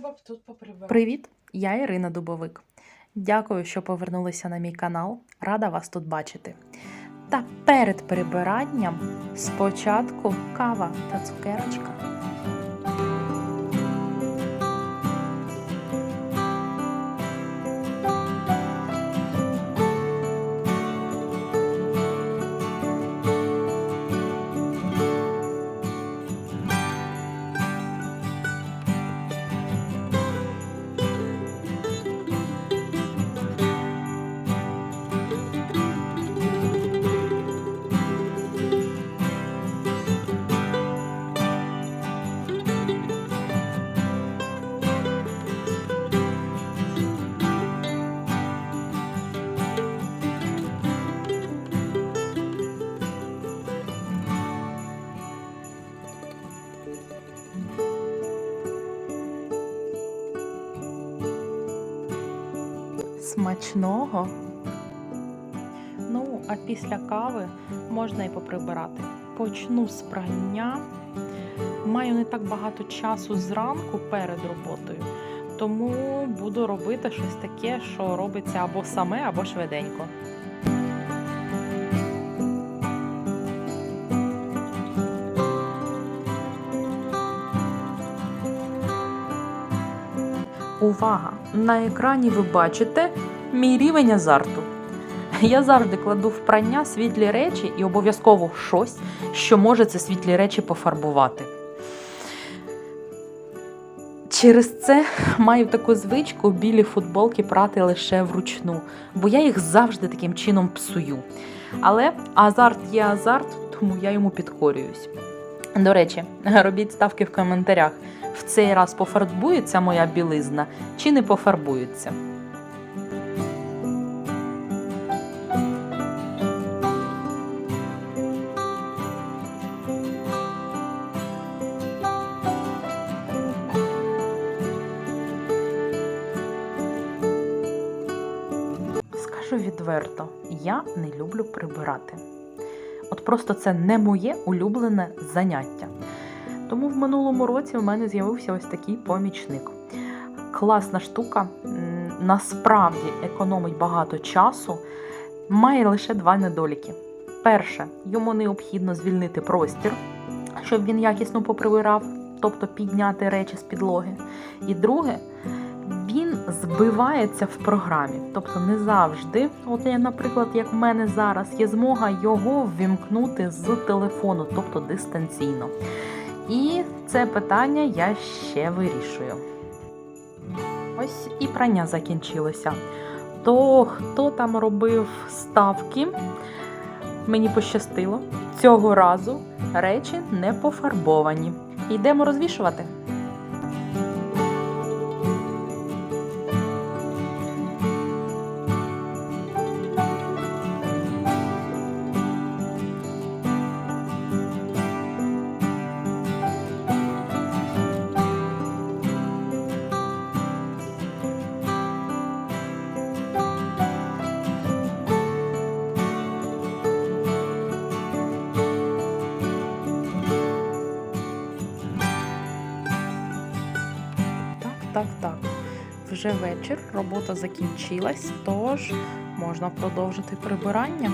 треба тут поприбирати. Привіт, я Ірина Дубовик. Дякую, що повернулися на мій канал. Рада вас тут бачити. Та перед прибиранням спочатку кава та цукерочка. Смачного. Ну, а після кави можна і поприбирати. Почну з прання. Маю не так багато часу зранку перед роботою, тому буду робити щось таке, що робиться або саме, або швиденько. Увага! На екрані ви бачите мій рівень азарту. Я завжди кладу в прання світлі речі і обов'язково щось, що може ці світлі речі пофарбувати. Через це маю таку звичку білі футболки прати лише вручну, бо я їх завжди таким чином псую. Але азарт є азарт, тому я йому підкорююсь. До речі, робіть ставки в коментарях. В цей раз пофарбується моя білизна чи не пофарбується. Відверто, я не люблю прибирати. От просто це не моє улюблене заняття. Тому в минулому році в мене з'явився ось такий помічник. Класна штука, насправді економить багато часу, має лише два недоліки. Перше, йому необхідно звільнити простір, щоб він якісно поприбирав, тобто підняти речі з підлоги. І друге, він збивається в програмі. Тобто не завжди, от я, наприклад, як в мене зараз, є змога його ввімкнути з телефону, тобто дистанційно. І це питання я ще вирішую. Ось і прання закінчилося. То хто там робив ставки, мені пощастило. Цього разу речі не пофарбовані. Йдемо розвішувати. Вже вечір, робота закінчилась, тож можна продовжити прибирання.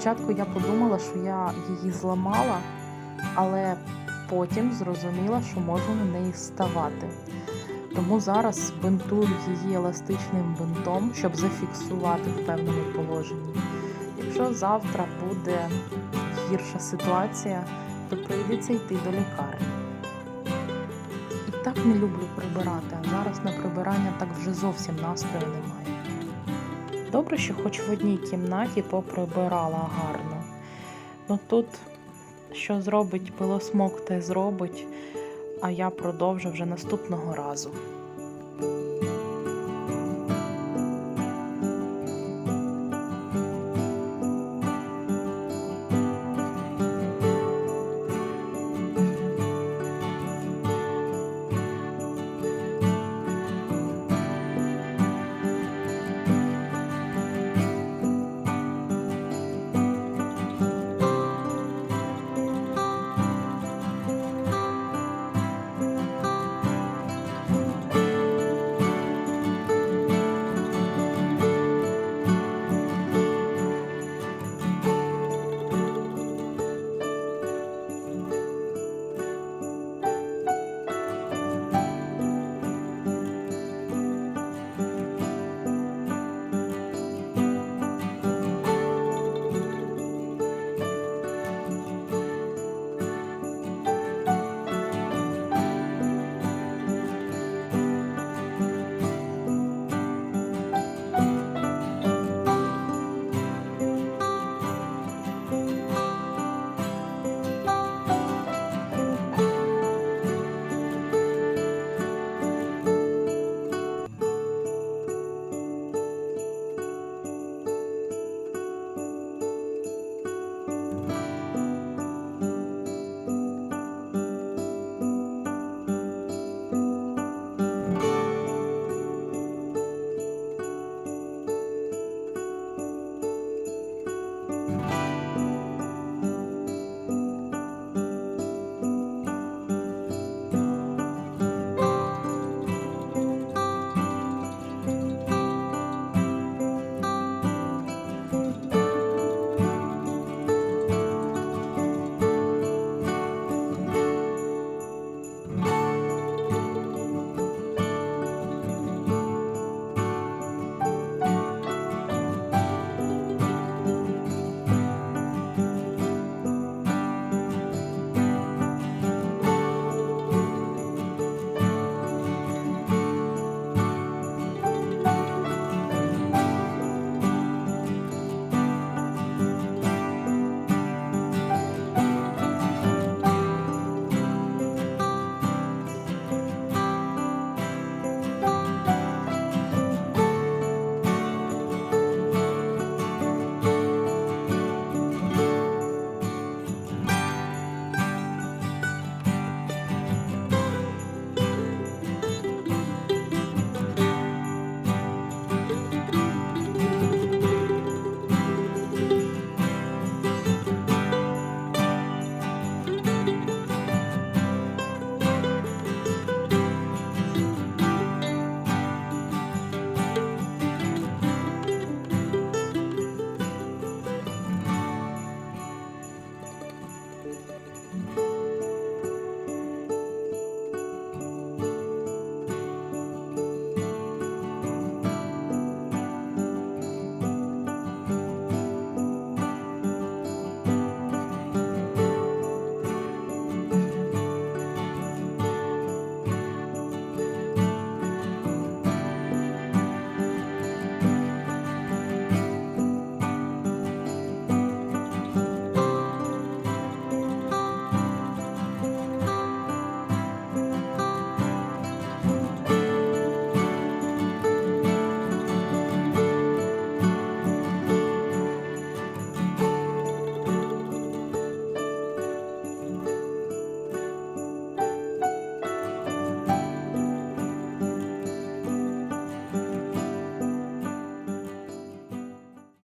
Спочатку я подумала, що я її зламала, але потім зрозуміла, що можу на неї ставати. Тому зараз бинтую її еластичним бинтом, щоб зафіксувати в певному положенні. Якщо завтра буде гірша ситуація, то прийдеться йти до лікарні. І так не люблю прибирати, а зараз на прибирання так вже зовсім настрою немає. Добре, що хоч в одній кімнаті поприбирала гарно. Ну тут що зробить пилосмок, те зробить, а я продовжу вже наступного разу.